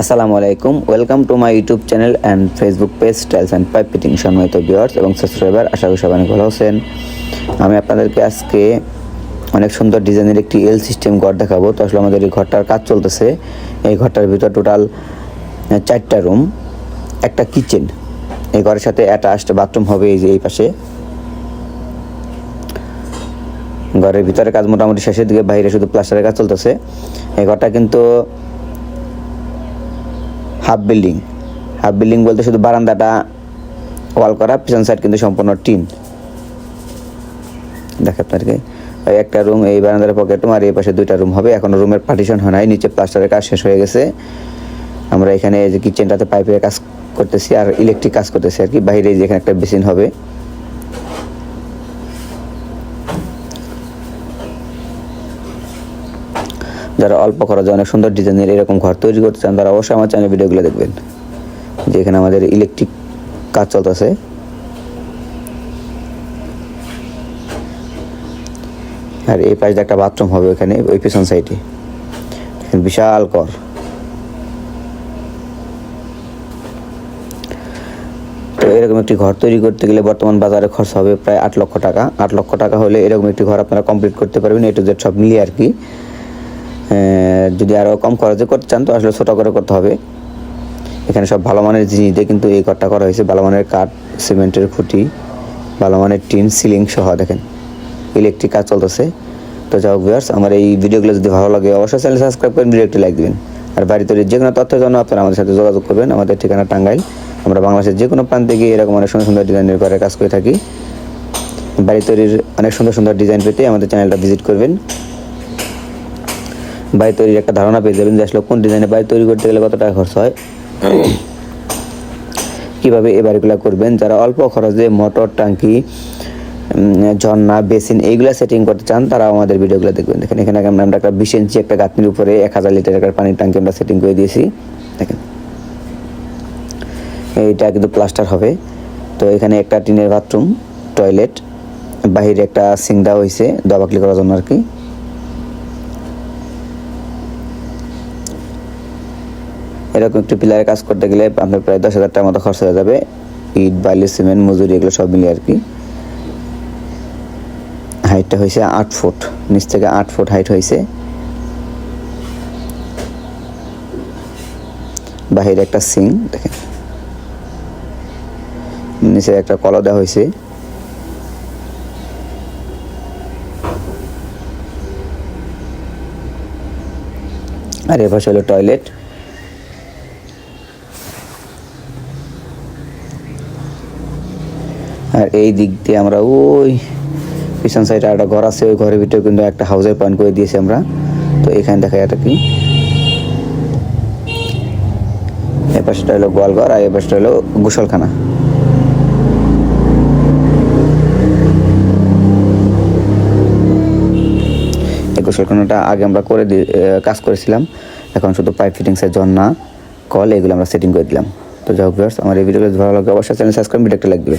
আসসালামু আলাইকুম, welcome to my YouTube channel and Facebook page styles and pipe fitting সম্মানিত viewers এবং subscriber আশা করি সবাই ভালো আছেন। আমি আপনাদেরকে আজকে অনেক সুন্দর ডিজাইনের একটি এল সিস্টেম ঘর দেখাবো। তো আসলে আমাদের এই ঘরটার কাজ চলতেছে। এই ঘরটার ভিতর টোটাল চারটা রুম একটা কিচেন এই ঘরের সাথে অ্যাটাচড বাথরুম হবে এই যে এই পাশে। ঘরের ভিতরে কাজ মোটামুটি শেষের দিকে, বাইরে শুধু প্লাস্টারের কাজ চলতেছে। এই ঘরটা কিন্তু হাফ বিল্ডিং হাফ বিল্ডিং বলতে শুধু বারান্দাটা ওয়াল করা, পিছন সাইড কিন্তু সম্পূর্ণ টিন। দেখে আপনাদেরকে ওই একটা রুম এই বারান্দার পকেট আর এই পাশে দুইটা রুম হবে, এখন রুমের পার্টিশন হয় নাই, নিচে প্লাস্টারের কাজ শেষ হয়ে গেছে। আমরা এখানে যে কিচেনটাতে পাইপের কাজ করতেছি, আর ইলেকট্রিক কাজ করতেছি আর কি, বাইরে যেখানে একটা বেসিন হবে। যারা অল্প খরচে অনেক সুন্দর ডিজাইনের এরকম ঘর তৈরি করতে চান, তারা অবশ্যই আমার চ্যানেল ভিডিওগুলো দেখবেন। যেখানে আমাদের ইলেকট্রিক কাজ চলতেছে। আর এই পাশে একটা বাথরুম হবে ওখানে, ওই পিছন সাইডে বিশাল কর তো এরকম একটি ঘর তৈরি করতে গেলে বর্তমান বাজারে খরচ হবে প্রায় আট লক্ষ টাকা। আট লক্ষ টাকা হলে এরকম একটি ঘর আপনারা কমপ্লিট করতে পারবেন এ টু জেড সব মিলিয়ে আর কি। যদি আরও কম খরচে করতে চান, তো আসলে ছোটো করে করতে হবে। এখানে সব ভালো মানের জিনিস দিয়ে কিন্তু এই ঘরটা করা হয়েছে। ভালো মানের কাঠ, সিমেন্টের খুঁটি, ভালো মানের টিন, সিলিং সহ, দেখেন। ইলেকট্রিক কাজ চলতেছে। তো যাই হোক ভিউয়ার্স আমার এই ভিডিওগুলো যদি ভালো লাগে, অবশ্যই চ্যানেল সাবস্ক্রাইব করেন ভিডিও একটি লাইক দিবেন। আর বাড়ি তৈরির যে কোনো তথ্যের জন্য আপনারা আমাদের সাথে যোগাযোগ করবেন। আমাদের ঠিকানা টাঙ্গাইল। আমরা বাংলাদেশের যে কোনো প্রান্তে গিয়ে এরকম অনেক সুন্দর সুন্দর ডিজাইনের ঘরে কাজ করে থাকি। বাড়ি তৈরির অনেক সুন্দর সুন্দর ডিজাইন পেতে আমাদের চ্যানেলটা ভিজিট করবেন। বাড়ি তৈরির একটা ধারণা পেয়ে যাবেন যে আসলে কোন ডিজাইনে বাড়ি তৈরি করতে গেলে কত টাকা খরচ হয়। কীভাবে এই বাড়িগুলো করবেন, যারা অল্প খরচে মোটর টাঙ্কি ঝর্ণা, বেসিন এইগুলো সেটিং করতে চান, তারা আমাদের ভিডিওগুলো দেখবেন। দেখেন, এখানে আমরা একটা বিশ ইঞ্চি একটা গাঁথনির উপরে এক হাজার লিটার একটা পানির ট্যাঙ্কি আমরা সেটিং করে দিয়েছি। দেখেন। এইটা কিন্তু প্লাস্টার হবে। তো এখানে একটা টিনের বাথরুম টয়লেট বাহিরে একটা সিং দেওয়া হয়েছে দবাকলি করার জন্য আর কি। এরকম একটি পিলারে কাজ করতে গেলে আপনার প্রায় দশ হাজার টাকার মতো খরচ হয়ে যাবে। ইট, বালি, সিমেন্ট, মজুরি এগুলো সব মিলিয়ে আর কি। হাইটটা হয়েছে আট ফুট, নিচ থেকে আট ফুট হাইট হয়েছে। বাহিরে একটা সিং, দেখেন। নিচে একটা কলা দেওয়া হয়েছে। আর এ পাশে হলো টয়লেট। আর এই দিক দিয়ে আমরা ওই পিছন সাইডে একটা ঘর আছে, ওই ঘরের ভিতরে কিন্তু একটা হাউসের পয়েন্ট করে দিয়েছি আমরা। তো এখানে দেখা এটা কি? এ পাশটা হলো গোয়ালঘর আর এ পাশটা হলো গোসলখানা। এই গোসলখানাটা আগে আমরা করে কাজ করেছিলাম। এখন শুধু পাইপ ফিটিংসের জন্য কল এগুলো আমরা সেটিং করে দিলাম। তো যাই হোক আমার এই ভিডিওগুলো ভালো লাগে, অবশ্যই চ্যানেল সাবস্ক্রাইব ভিডিওটা লাগবে